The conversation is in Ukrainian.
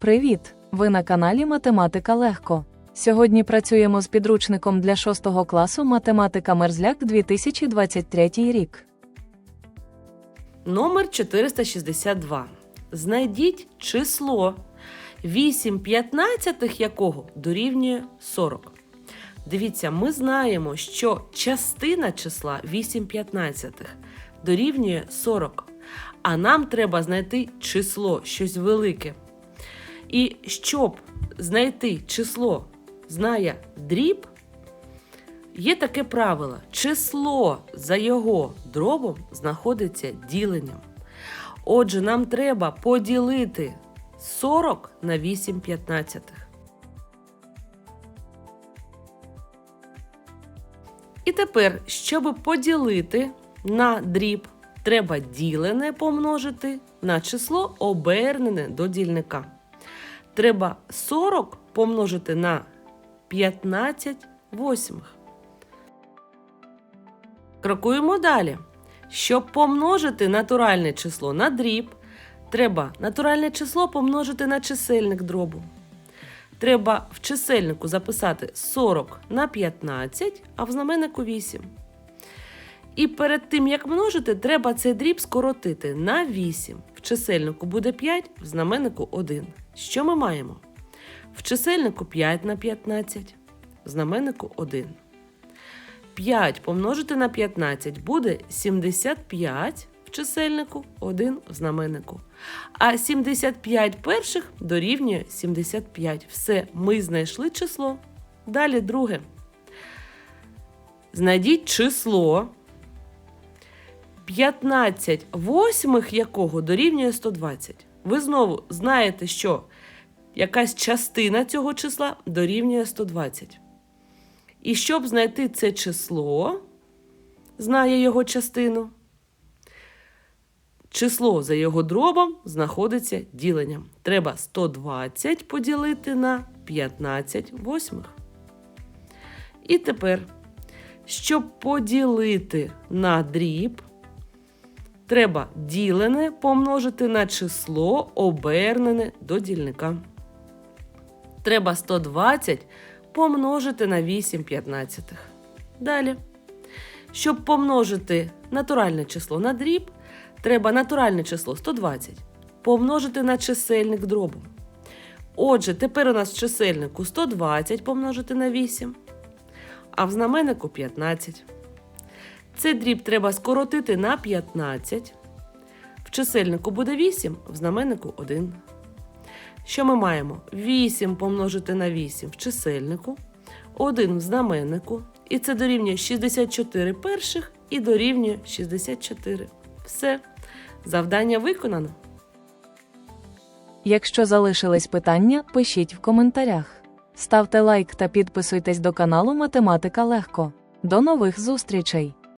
Привіт! Ви на каналі Математика Легко. Сьогодні працюємо з підручником для 6 класу Математика Мерзляк 2023 рік. Номер 462. Знайдіть число 8 п'ятнадцятих якого дорівнює 40. Дивіться, ми знаємо, що частина числа 8 п'ятнадцятих дорівнює 40. А нам треба знайти число, щось велике. І щоб знайти число, знає дріб, Є таке правило: число за його дробом знаходиться діленням. Отже, нам треба поділити 40 на 8 п'ятнадцятих. І тепер, щоб поділити на дріб, треба ділене помножити на число обернене до дільника. Треба 40 помножити на 15 восьмих. Крокуємо далі. Щоб помножити натуральне число на дріб, треба натуральне число помножити на чисельник дробу. Треба в чисельнику записати 40 на 15, а в знаменнику 8. І перед тим, як множити, треба цей дріб скоротити на 8. Чисельнику буде 5, в знаменнику 1. Що ми маємо? В чисельнику 5 на 15, в знаменнику 1. 5 помножити на 15 буде 75 в чисельнику, 1 в знаменнику. А 75 перших дорівнює 75. Все, ми знайшли число. Далі друге. Знайдіть число 15 восьмих якого дорівнює 120. Ви знову знаєте, що якась частина цього числа дорівнює 120. І щоб знайти це число, знає його частину, число за його дробом знаходиться діленням. Треба 120 поділити на 15 восьмих. І тепер, щоб поділити на дріб, треба ділене помножити на число обернене до дільника. Треба 120 помножити на 8 п'ятнадцятих. Далі. Щоб помножити натуральне число на дріб, треба натуральне число 120 помножити на чисельник дробу. Отже, тепер у нас в чисельнику 120 помножити на 8, а в знаменнику 15. Цей дріб треба скоротити на 15. В чисельнику буде 8, в знаменнику 1. Що ми маємо? 8 помножити на 8 в чисельнику, 1 в знаменнику, і це дорівнює 64 перших і дорівнює 64. Все. Завдання виконано. Якщо залишились питання, пишіть в коментарях. Ставте лайк та підписуйтесь до каналу Математика Легко. До нових зустрічей!